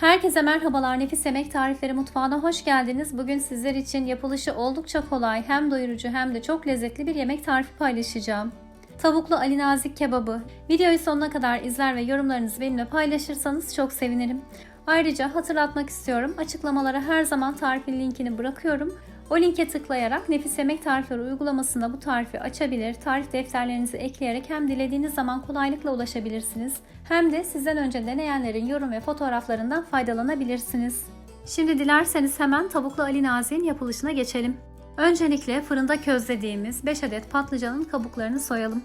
Herkese merhabalar. Nefis Yemek Tarifleri Mutfağı'na hoş geldiniz. Bugün sizler için yapılışı oldukça kolay, hem doyurucu hem de çok lezzetli bir yemek tarifi paylaşacağım. Tavuklu Ali Nazik kebabı. Videoyu sonuna kadar izler ve yorumlarınızı benimle paylaşırsanız çok sevinirim. Ayrıca hatırlatmak istiyorum. Açıklamalara her zaman tarifin linkini bırakıyorum. O linke tıklayarak Nefis Yemek Tarifleri uygulamasında bu tarifi açabilir, tarif defterlerinizi ekleyerek hem dilediğiniz zaman kolaylıkla ulaşabilirsiniz hem de sizden önce deneyenlerin yorum ve fotoğraflarından faydalanabilirsiniz. Şimdi dilerseniz hemen tavuklu Ali Nazik'in yapılışına geçelim. Öncelikle fırında közlediğimiz 5 adet patlıcanın kabuklarını soyalım.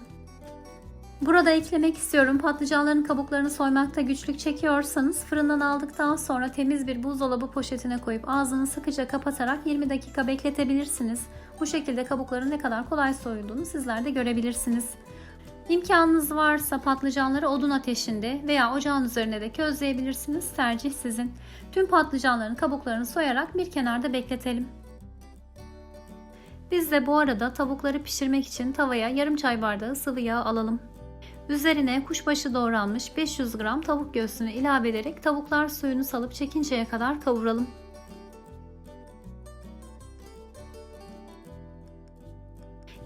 Burada eklemek istiyorum patlıcanların kabuklarını soymakta güçlük çekiyorsanız fırından aldıktan sonra temiz bir buzdolabı poşetine koyup ağzını sıkıca kapatarak 20 dakika bekletebilirsiniz. Bu şekilde kabukların ne kadar kolay soyulduğunu sizler de görebilirsiniz. İmkanınız varsa patlıcanları odun ateşinde veya ocağın üzerine de közleyebilirsiniz. Tercih sizin. Tüm patlıcanların kabuklarını soyarak bir kenarda bekletelim. Biz de bu arada tavukları pişirmek için tavaya yarım çay bardağı sıvı yağ alalım. Üzerine kuşbaşı doğranmış 500 gram tavuk göğsünü ilave ederek tavuklar suyunu salıp çekinceye kadar kavuralım.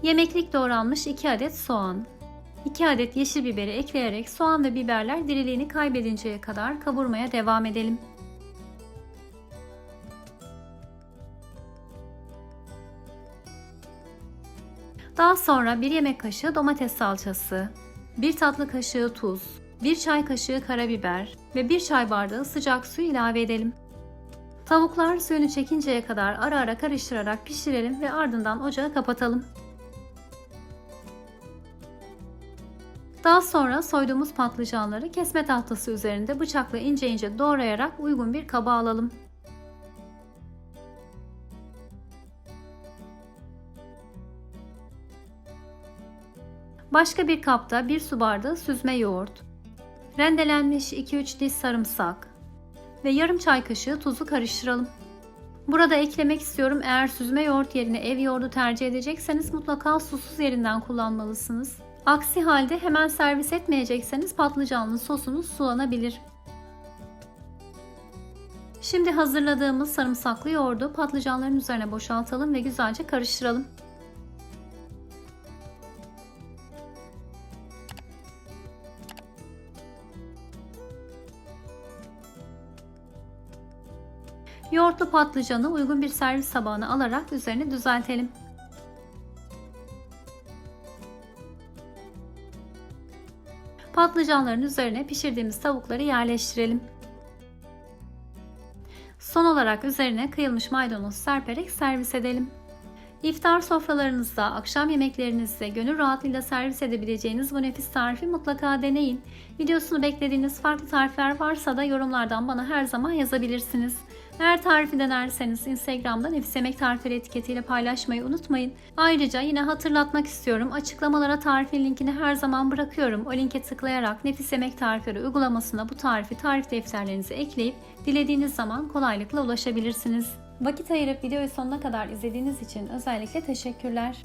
Yemeklik doğranmış 2 adet soğan, 2 adet yeşil biberi ekleyerek soğan ve biberler diriliğini kaybedinceye kadar kavurmaya devam edelim. Daha sonra 1 yemek kaşığı domates salçası, 1 tatlı kaşığı tuz, 1 çay kaşığı karabiber ve 1 çay bardağı sıcak su ilave edelim. Tavuklar suyunu çekinceye kadar ara ara karıştırarak pişirelim ve ardından ocağı kapatalım. Daha sonra soyduğumuz patlıcanları kesme tahtası üzerinde bıçakla ince ince doğrayarak uygun bir kaba alalım. Başka bir kapta 1 su bardağı süzme yoğurt, rendelenmiş 2-3 diş sarımsak ve yarım çay kaşığı tuzu karıştıralım. Burada eklemek istiyorum eğer süzme yoğurt yerine ev yoğurdu tercih edecekseniz mutlaka susuz yerinden kullanmalısınız. Aksi halde hemen servis etmeyecekseniz patlıcanlı sosunuz sulanabilir. Şimdi hazırladığımız sarımsaklı yoğurdu patlıcanların üzerine boşaltalım ve güzelce karıştıralım. Yoğurtlu patlıcanı uygun bir servis tabağına alarak üzerine düzeltelim. Patlıcanların üzerine pişirdiğimiz tavukları yerleştirelim. Son olarak üzerine kıyılmış maydanoz serperek servis edelim. İftar sofralarınızda, akşam yemeklerinizde gönül rahatlığıyla servis edebileceğiniz bu nefis tarifi mutlaka deneyin. Videosunu beklediğiniz farklı tarifler varsa da yorumlardan bana her zaman yazabilirsiniz. Eğer tarifi denerseniz Instagram'da Nefis Yemek Tarifleri etiketiyle paylaşmayı unutmayın. Ayrıca yine hatırlatmak istiyorum. Açıklamalara tarifin linkini her zaman bırakıyorum. O linke tıklayarak Nefis Yemek Tarifleri uygulamasına bu tarifi tarif defterlerinize ekleyip dilediğiniz zaman kolaylıkla ulaşabilirsiniz. Vakit ayırıp videoyu sonuna kadar izlediğiniz için özellikle teşekkürler.